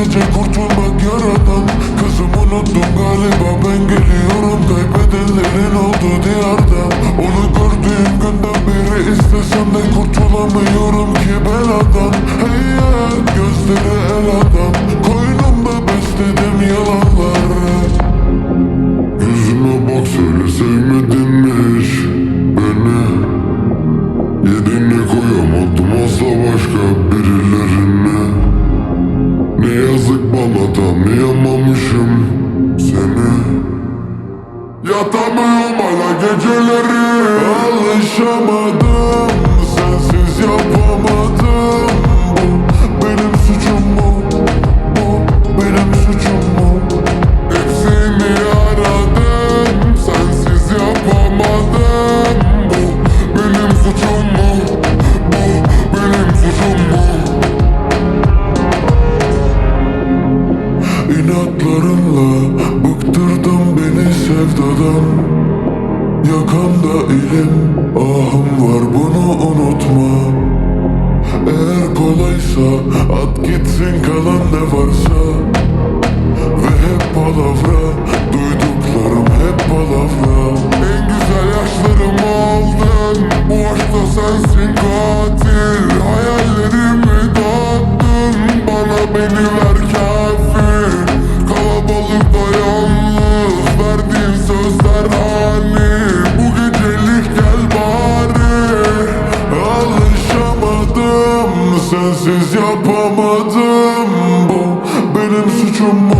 Sadece kurtulmak yaradan Kızım unuttum galiba ben geliyorum Kaybedenlerin olduğu diyarda. Onu gördüğüm günden beri istesem de kurtulamıyorum ki beladan Hey ya gözleri el adam. Koynumda besledim yalanları Yüzüme bak söyle sevmedin mi hiç? Beni Yediğini koyamadım asla başka birilerine bana tanıyamamışım seni. Yatamıyorum hala geceleri. Alışamadım. Sensiz yapamadım İnatlarınla bıktırdın beni sevdadan. Yakamda elim ahım var bunu unutma. Eğer kolaysa at gitsin kalan ne varsa. Ve hep palavra duyduklarım hep palavra. En güzel yaşlarımı aldın bu aşkta sensin katil sensiz yapamadım Bu benim suçum mu?